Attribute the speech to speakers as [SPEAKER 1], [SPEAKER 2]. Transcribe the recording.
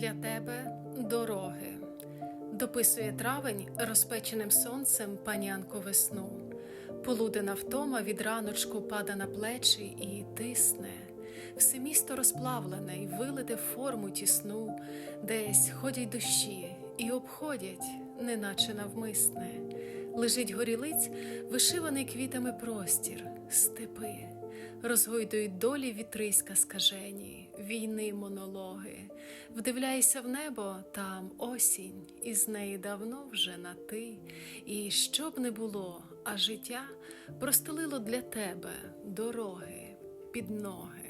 [SPEAKER 1] для тебе дороги. Дописує травень розпеченим сонцем панянку весну. Полудена втома від раночку пада на плечі і тисне. Все місто розплавлене й вилите форму тісну, десь ходять дощі і обходять, неначе навмисне. Лежить горілиць, вишиваний квітами простір, степи, розгойдують долі вітриська скажені, війни монологи. Вдивляйся в небо, там осінь, і з неї давно вже на ти. І що б не було, а життя простелило для тебе дороги під ноги.